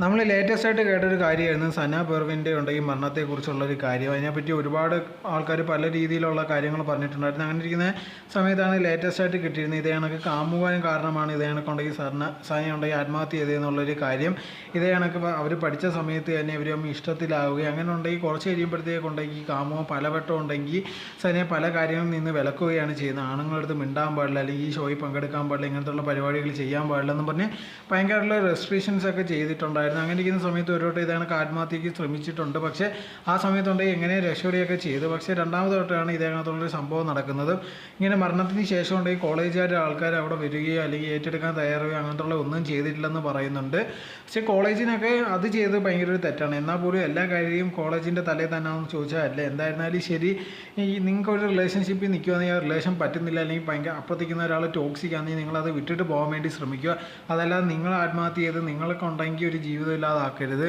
നമ്മൾ ലേറ്റസ്റ്റ് ആയിട്ട് കേട്ടൊരു കാര്യമായിരുന്നു സന പെർവിന്റെ ഉണ്ടെങ്കിൽ മരണത്തെക്കുറിച്ചുള്ളൊരു കാര്യം. അതിനെപ്പറ്റി ഒരുപാട് ആൾക്കാർ പല രീതിയിലുള്ള കാര്യങ്ങൾ പറഞ്ഞിട്ടുണ്ടായിരുന്നു. അങ്ങനെ ഇരിക്കുന്ന സമയത്താണ് ലേറ്റസ്റ്റ് ആയിട്ട് കിട്ടിയിരുന്നത് ഇതേ കണക്ക് കാരണമാണ് ഇതേ കണക്കുണ്ടെങ്കിൽ സന സന ഉണ്ടെങ്കിൽ ആത്മഹത്യ ചെയ്തതെന്നുള്ളൊരു കാര്യം. ഇതേ കണക്ക് അവർ പഠിച്ച സമയത്ത് തന്നെ ഇവർ ഇഷ്ടത്തിലാവുകയും അങ്ങനെ ഉണ്ടെങ്കിൽ കുറച്ച് കഴിയുമ്പോഴത്തേക്ക് ഉണ്ടെങ്കിൽ കാമുവൻ പലവട്ടം ഉണ്ടെങ്കിൽ സനയെ പല കാര്യങ്ങളിൽ നിന്ന് വിലക്കുകയാണ് ചെയ്യുന്നത്. ആണുങ്ങളടുത്ത് മിണ്ടാൻ പാടില്ല അല്ലെങ്കിൽ ഈ ഷോയിൽ പങ്കെടുക്കാൻ പാടില്ല ഇങ്ങനത്തുള്ള പരിപാടികൾ ചെയ്യാൻ പാടില്ല എന്ന് പറഞ്ഞ് ഭയങ്കരമുള്ള റെസ്ട്രിക്ഷൻസ് ഒക്കെ ചെയ്തിട്ടുണ്ടായിരുന്നു. അങ്ങനെ ഇരിക്കുന്ന സമയത്ത് ഒരു വട്ടം ഇതാണ് ആത്മഹത്യക്ക് ശ്രമിച്ചിട്ടുണ്ട്. പക്ഷേ ആ സമയത്തുണ്ട് എങ്ങനെ രക്ഷപ്പെടുകയൊക്കെ ചെയ്തു. പക്ഷേ രണ്ടാമത് തൊട്ടാണ് സംഭവം നടക്കുന്നത്. ഇങ്ങനെ മരണത്തിന് ശേഷം ഉണ്ടെങ്കിൽ കോളേജുകാരുടെ ആൾക്കാർ അവിടെ വരികയോ അല്ലെങ്കിൽ ഏറ്റെടുക്കാൻ തയ്യാറുകയോ അങ്ങനത്തുള്ള ഒന്നും ചെയ്തിട്ടില്ലെന്ന് പറയുന്നുണ്ട്. പക്ഷേ കോളേജിനൊക്കെ അത് ചെയ്ത് ഭയങ്കര ഒരു തെറ്റാണ്. എന്നാൽ പോലും എല്ലാ കാര്യവും കോളേജിന്റെ തലയിൽ തന്നെയാണെന്ന് ചോദിച്ചാൽ അല്ല. എന്തായിരുന്നാലും ശരി ഈ റിലേഷൻഷിപ്പിൽ നിൽക്കുകയാണെങ്കിൽ ആ റിലേഷൻ പറ്റുന്നില്ല അല്ലെങ്കിൽ ഭയങ്കര അപ്പുറത്തേക്കുന്ന ഒരാൾ ടോക്സിക് ആണെങ്കിൽ നിങ്ങളത് വിട്ടിട്ട് പോകാൻ വേണ്ടി ശ്രമിക്കുക. അതല്ലാതെ നിങ്ങൾ ആത്മഹത്യ ചെയ്ത് നിങ്ങളൊക്കെ ഉണ്ടെങ്കിൽ ഒരു ജീവിതം ഇല്ലാതാക്കരുത്